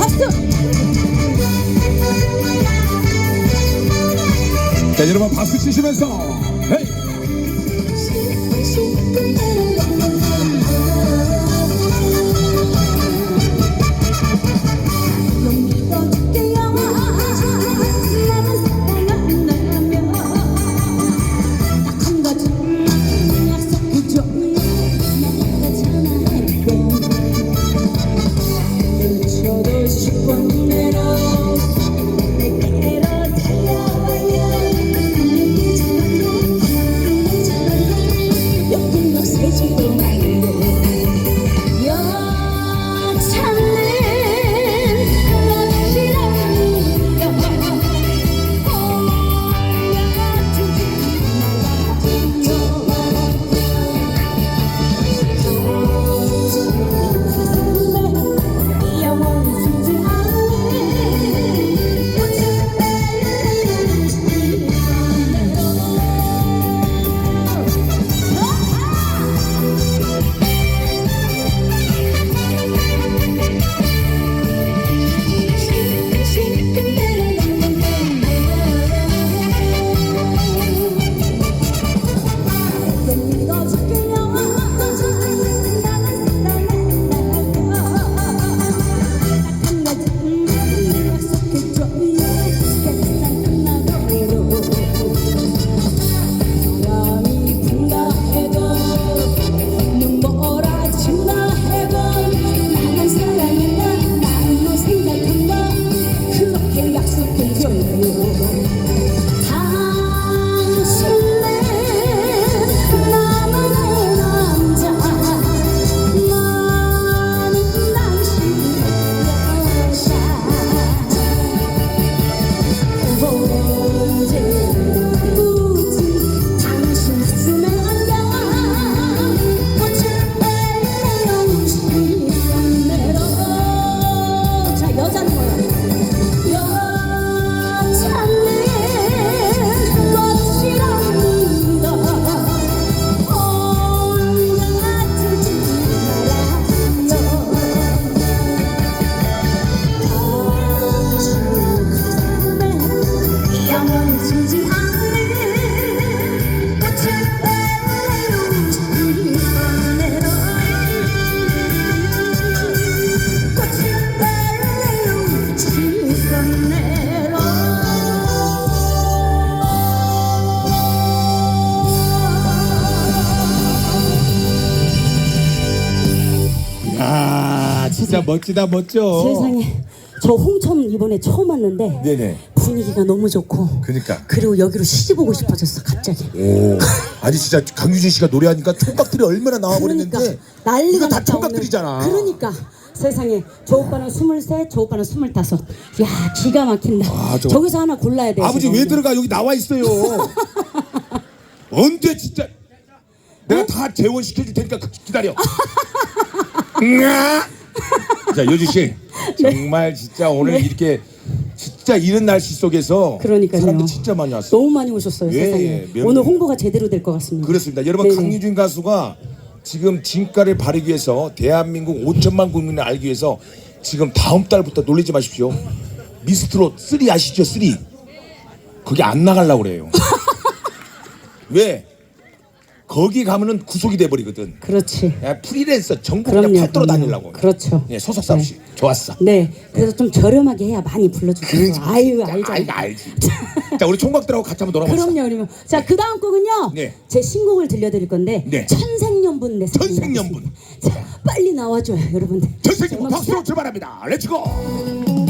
박수. 자 여러분 박수 치시면서 진짜 멋지다 멋져 세상에 저 홍천 이번에 처음 왔는데 네네 분위기가 너무 좋고 그니까 그리고 여기로 시집 오고 싶어졌어 갑자기. 오 아니 진짜 강유진 씨가 노래하니까 총각들이 얼마나 나와버렸는데 그러니까 난리가 이거 다 났다, 총각들이잖아 오늘. 그러니까 세상에 저 오빠는 스물셋, 저 오빠는 스물다섯. 야 기가 막힌다. 아, 저- 저기서 하나 골라야 돼. 아버지 왜. 들어가 여기 나와 있어요 언제 진짜 내가 다 재원시켜줄 테니까 그- 기다려 응아. 자 요지 씨 정말 진짜 오늘 네. 이렇게 진짜 이른 날씨 속에서 그러니까요. 사람들 진짜 많이 왔어 너무 많이 오셨어요 예, 세상에. 예, 몇- 오늘 홍보가 제대로 될 것 같습니다. 그렇습니다. 여러분 네네. 강유진 가수가 지금 진가를 바르기 위해서 대한민국 5천만 국민을 알기 위해서 지금 다음 달부터 놀리지 마십시오. 미스트롯 3 아시죠? 3. 거기 안 나가려고 그래요. 왜? 거기 가면은 구속이 돼 버리거든. 그렇지. 야, 프리랜서 전국 그럼요, 그냥 팔도로 그럼요. 다니려고. 그렇죠. 예, 소속사 없이. 좋았어. 네, 그래서 좀 저렴하게 해야 많이 불러주세요. 그러니까. 아유, 알죠. 알지, 알지. 자, 우리 총각들하고 같이 한번 놀아봅시다. 그럼요, 그럼요. 자, 그 다음 곡은요. 네. 제 신곡을 들려드릴 건데 네. 천생연분 내 천생연분. 자, 빨리 나와줘요, 여러분들. 전생님 음악 박수로 출발합니다. 렛츠고.